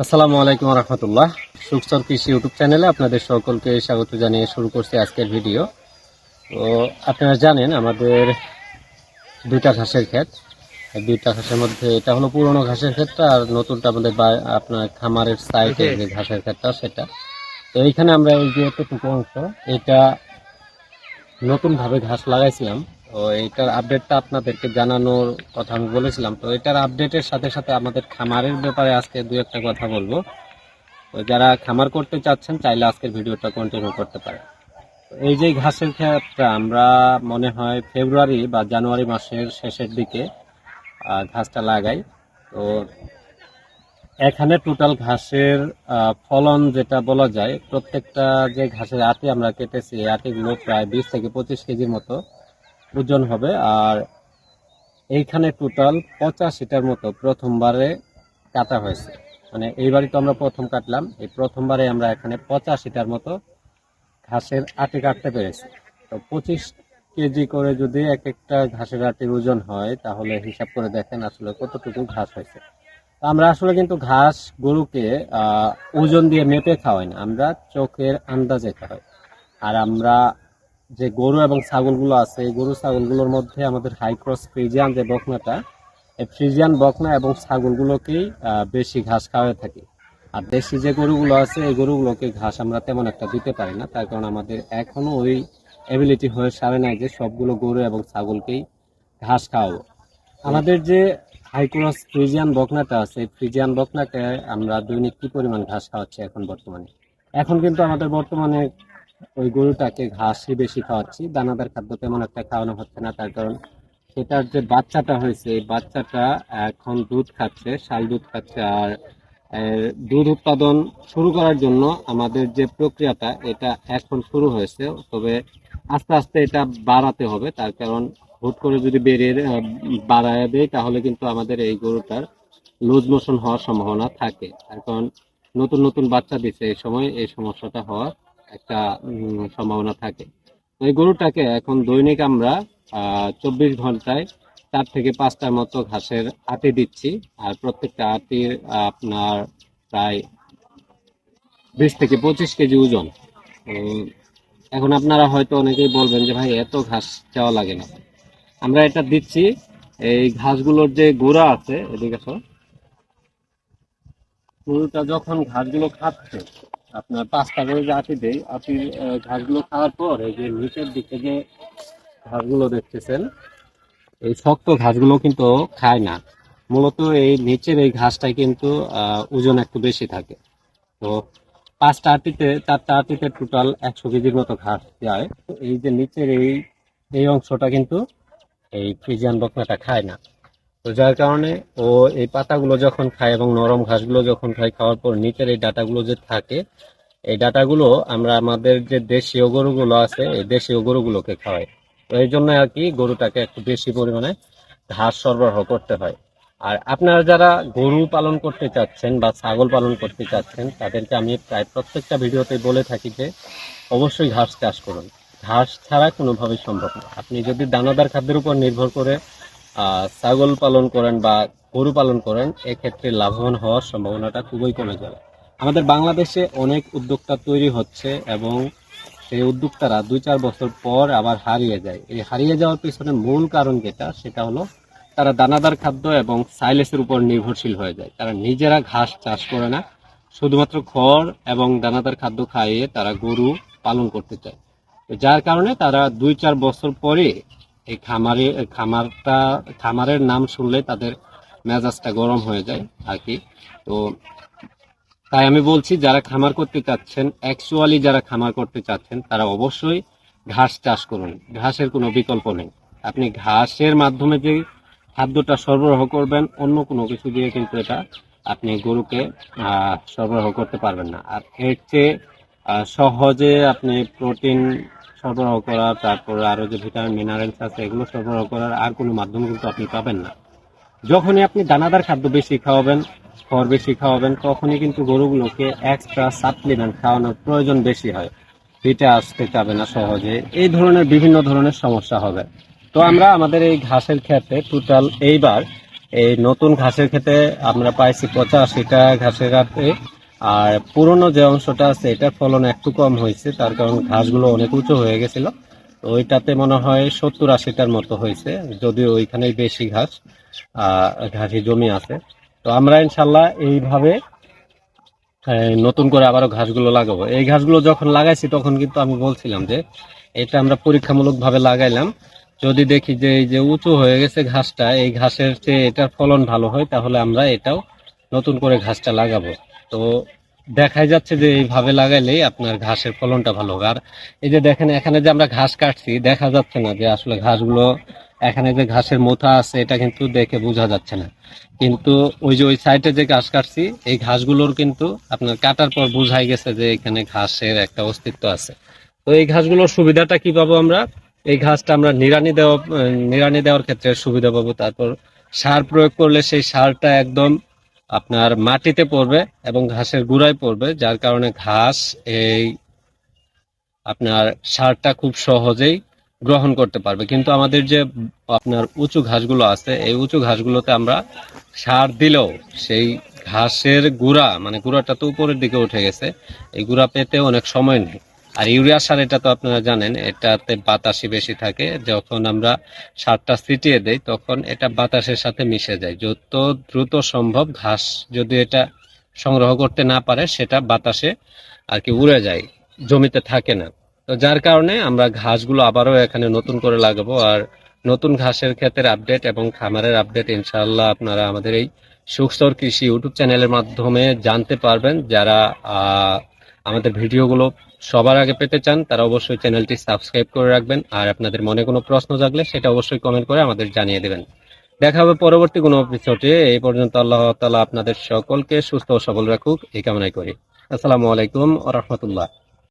আসসালামু আলাইকুম রহমতুল্লাহ। সুখচর কৃষি ইউটিউব চ্যানেলে আপনাদের সকলকে স্বাগত জানিয়ে শুরু করছি আজকের ভিডিও। তো আপনারা জানেন আমাদের দুইটা ঘাসের ক্ষেত। দুইটা ঘাসের মধ্যে এটা হলো পুরনো ঘাসের ক্ষেতটা আর নতুনটা আমাদের বা- আপনার খামারের সাইডে যে ঘাসের ক্ষেতটা সেটা। তো এইখানে আমরা এই যে এতটুকু অংশ, এটা নতুনভাবে ঘাস লাগাইছিলাম। তো এইটার আপডেটটা আপনাদেরকে জানানোর কথা আমি বলেছিলাম। তো এটার আপডেটের সাথে সাথে আমাদের খামারের ব্যাপারে আজকে দু একটা কথা বলব। তো যারা খামার করতে চাচ্ছেন, চাইলে আজকের ভিডিওটা কন্টিনিউ করতে পারে এই যে ঘাসের ক্ষেত্রে আমরা মনে হয় ফেব্রুয়ারি বা জানুয়ারি মাসের শেষের দিকে ঘাসটা লাগাই। তো এখানে টোটাল ঘাসের ফলন যেটা বলা যায়, প্রত্যেকটা যে ঘাসের আটি আমরা কেটেছি আটিগুলো প্রায় বিশ থেকে পঁচিশ কেজির মতো। ওজন হবে। আর এইখানে টোটাল পঁচাশিটার মতো প্রথমবারে কাটা হয়েছে। মানে এইবারই তো আমরা প্রথম কাটলাম। এই প্রথমবারে আমরা এখানে পঁচাশিটার মতো ঘাসের আটি কাটতে পেরেছি। তো পঁচিশ কেজি করে যদি এক একটা ঘাসের আটির ওজন হয়, তাহলে হিসাব করে দেখেন আসলে কতটুকু ঘাস হয়েছে। আমরা আসলে কিন্তু ঘাস গরুকে ওজন দিয়ে মেপে খাওয়াই না। আমরা চোখের আন্দাজে খাওয়াই। আর আমরা যে গরু এবং ছাগলগুলো আছে, এই গরু ছাগলগুলোর মধ্যে আমাদের হাইক্রস ফ্রিজিয়ান যে বকনাটা, এই ফ্রিজিয়ান বকনা এবং ছাগলগুলোকেই বেশি ঘাস খাওয়াই থাকি। আর দেশি যে গরুগুলো আছে, এই গরুগুলোকে ঘাস আমরা তেমন একটা দিতে পারি না। তার কারণ আমাদের এখনও ওই অ্যাবিলিটি হয়ে সারে নাই যে সবগুলো গরু এবং ছাগলকেই ঘাস খাওয়াবো। আমাদের যে হাইক্রস ফ্রিজিয়ান বকনাটা আছে, এই ফ্রিজিয়ান বকনাকে আমরা দৈনিক কি পরিমাণ ঘাস খাওয়াচ্ছি এখন বর্তমানে? এখন কিন্তু আমাদের বর্তমানে ওই গরুটাকে ঘাসই বেশি খাওয়াচ্ছি। দানাদার খাদ্য তেমন একটা খাওয়ানো হচ্ছে না, তার কারণ সেটার যে বাচ্চাটা হয়েছে, এই বাচ্চাটা এখন দুধ খাচ্ছে, শাল দুধ খাচ্ছে আর দুধ উৎপাদন শুরু করার জন্য আমাদের যে প্রক্রিয়াটা, এটা এখন শুরু হয়েছে। তবে আস্তে আস্তে এটা বাড়াতে হবে, তার কারণ হুট করে যদি বেরিয়ে বাড়ায় দেয় তাহলে কিন্তু আমাদের এই গরুটার লুজ মোশন হওয়ার সম্ভাবনা থাকে। তার কারণ নতুন নতুন বাচ্চা দিচ্ছে এই সময়, এই সমস্যাটা হওয়ার একটা সম্ভাবনা থাকে। এই গরুটাকে এখন দৈনিক আমরা চব্বিশ ঘন্টায় চার থেকে পাঁচটার মতো ঘাসের আটি দিচ্ছি। আর প্রত্যেকটা আটির আপনার প্রায় বিশ থেকে পঁচিশ কেজি ওজন। এখন আপনারা হয়তো অনেকেই বলবেন যে, ভাই, এত ঘাস চাওয়া লাগে না। আমরা এটা দিচ্ছি, এই ঘাসগুলোর যে গোড়া আছে, এদিকে গরুটা যখন ঘাসগুলো খাচ্ছে আপনার পাঁচটা করে যে দেয় আটির ঘাসগুলো খাওয়ার পর এই যে নিচের দিকে যে ঘাসগুলো দেখতেছেন, এই শক্ত ঘাসগুলো কিন্তু খায় না। মূলত এই নিচের এই ঘাসটাই কিন্তু ওজন একটু বেশি থাকে। তো পাঁচটা আটিতে, চারটা আটিতে টোটাল একশো কেজির মতো ঘাস যায়। এই যে নিচের এই এই অংশটা কিন্তু এই ফ্রিজিয়ান বকনাটা খায় না। তো যার কারণে ও এই পাতাগুলো যখন খায় এবং নরম ঘাসগুলো যখন খায়, খাওয়ার পর নিচের এই ডাটাগুলো যে থাকে, এই ডাটাগুলো আমরা আমাদের যে দেশীয় গরুগুলো আছে, এই দেশীয় গরুগুলোকে খাওয়াই। তো এই জন্য আর কি গরুটাকে একটু বেশি পরিমাণে ঘাস সরবরাহ করতে হয়। আর আপনারা যারা গরু পালন করতে চাচ্ছেন বা ছাগল পালন করতে চাচ্ছেন, তাদেরকে আমি প্রায় প্রত্যেকটা ভিডিওতে বলে থাকি যে, অবশ্যই ঘাস চাষ করুন। ঘাস ছাড়া কোনোভাবেই সম্ভব না। আপনি যদি দানাদার খাদ্যের উপর নির্ভর করে ছাগল পালন করেন বা গরু পালন করেন, এক্ষেত্রে লাভবান হওয়ার সম্ভাবনাটা খুবই কমে যাবে। আমাদের বাংলাদেশে অনেক উদ্যোক্তা তৈরি হচ্ছে এবং সেই উদ্যোক্তারা দুই চার বছর পর আবার হারিয়ে যায়। এই হারিয়ে যাওয়ার পিছনে মূল কারণ যেটা, সেটা হলো তারা দানাদার খাদ্য এবং সাইলেসের উপর নির্ভরশীল হয়ে যায়। তারা নিজেরা ঘাস চাষ করে না, শুধুমাত্র খড় এবং দানাদার খাদ্য খাইয়ে তারা গরু পালন করতে চায়। যার কারণে তারা দুই চার বছর পরে এই খামারে খামারটা, খামারের নাম শুনলে তাদের মেজাজটা গরম হয়ে যায় আর কি। তো তাই আমি বলছি, যারা খামার করতে চাচ্ছেন অ্যাকচুয়ালি যারা খামার করতে চাচ্ছেন, তারা অবশ্যই ঘাস চাষ করুন। ঘাসের কোনো বিকল্প নেই। আপনি ঘাসের মাধ্যমে যে খাদ্যটা সরবরাহ করবেন, অন্য কোনো কিছু দিয়ে কিন্তু এটা আপনি গরুকে সরবরাহ করতে পারবেন না। আর এর চেয়ে সহজে আপনি প্রোটিন সরবরাহ করা তারপরে আরও যে ভিটামিন মিনারেলস আছে, এগুলো সরবরাহ করার আর কোনো মাধ্যম কিন্তু আপনি পাবেন না। যখনই আপনি দানাদার খাদ্য বেশি খাওয়াবেন, খড় বেশি খাওয়াবেন, তখনই কিন্তু গরুগুলোকে এক্সট্রা সাপ্লিমেন্ট খাওয়ানোর প্রয়োজন বেশি হয়। পিঠে আসতে যাবে না সহজে। এই ধরনের বিভিন্ন ধরনের সমস্যা হবে। তো আমরা আমাদের এই ঘাসের ক্ষেত্রে টোটাল এইবার এই নতুন ঘাসের ক্ষেতে আমরা পাইছি পঁচাশিটা ঘাসের রাতে আর পুরনো যে অংশটা আছে, এটার ফলন একটু কম হয়েছে, তার কারণ ঘাসগুলো অনেক উঁচু হয়ে গেছিল। তো ওইটাতে মনে হয় সত্তর আশিটার মতো হয়েছে, যদিও ওইখানেই বেশি ঘাস ঘাসি জমি আছে। তো আমরা ইনশাল্লাহ এইভাবে নতুন করে আবারও ঘাসগুলো লাগাবো। এই ঘাসগুলো যখন লাগাইছি, তখন কিন্তু আমি বলছিলাম যে, এটা আমরা পরীক্ষামূলক ভাবে লাগাইলাম। যদি দেখি যে এই যে উঁচু হয়ে গেছে ঘাসটা, এই ঘাসের চেয়ে এটার ফলন ভালো হয়, তাহলে আমরা এটাও নতুন করে ঘাসটা লাগাবো। তো দেখাই যাচ্ছে যে এইভাবে লাগাইলেই আপনার ঘাসের ফলনটা ভালো হবে। আর এই যে দেখেন, এখানে যে আমরা ঘাস কাটছি, দেখা যাচ্ছে না যে আসলে ঘাসগুলো, এখানে যে ঘাসের মোথা আছে, এটা কিন্তু দেখে বোঝা যাচ্ছে না। কিন্তু ওই যে ওই সাইডে যে ঘাস কাটছি, এই ঘাসগুলোর কিন্তু আপনার কাটার পর বোঝাই গেছে যে এখানে ঘাসের একটা অস্তিত্ব আছে। তো এই ঘাসগুলোর সুবিধাটা কি পাবো আমরা? এই ঘাসটা আমরা নিড়ানি দেওয়া, নিড়ানি দেওয়ার ক্ষেত্রে সুবিধা পাবো। তারপর সার প্রয়োগ করলে সেই সারটা একদম আপনার মাটিতে পড়বে এবং ঘাসের গুড়ায় পড়বে, যার কারণে ঘাস এই আপনার সারটা খুব সহজেই গ্রহণ করতে পারবে। কিন্তু আমাদের যে আপনার উঁচু ঘাসগুলো আছে, এই উঁচু ঘাসগুলোতে আমরা সার দিলেও সেই ঘাসের গুঁড়া মানে গুঁড়াটা তো উপরের দিকে উঠে গেছে, এই গুঁড়া পেতে অনেক সময় নেই। আর ইউরিয়া সার এটা তো আপনারা জানেন, এটাতে বাতাসই বেশি থাকে। যখন আমরা সারটা ছিটিয়ে দেই, তখন এটা বাতাসের সাথে মিশে যায়। যত দ্রুত সম্ভব ঘাস যদি এটা সংগ্রহ করতে না পারে, সেটা বাতাসে আর কি উড়ে যায়, জমিতে থাকে না। তো যার কারণে আমরা ঘাসগুলো আবারও এখানে নতুন করে লাগাবো। আর নতুন ঘাসের ক্ষেতের আপডেট এবং খামারের আপডেট ইনশাল্লাহ আপনারা আমাদের এই সুখস্তর কৃষি ইউটিউব চ্যানেলের মাধ্যমে জানতে পারবেন। যারা আমাদের ভিডিওগুলো সবার আগে পেতে চান, তারা অবশ্যই চ্যানেলটি সাবস্ক্রাইব করে রাখবেন। আর আপনাদের মনে কোনো প্রশ্ন জাগলে সেটা অবশ্যই কমেন্ট করে আমাদের জানিয়ে দেবেন। দেখা হবে পরবর্তী কোনো এপিসোডে এই পর্যন্ত আল্লাহ তালা আপনাদের সকলকে সুস্থ ও সবল রাখুক। এই কামনাই করি। আসসালামু আলাইকুম আ রাহমাতুল্লাহ।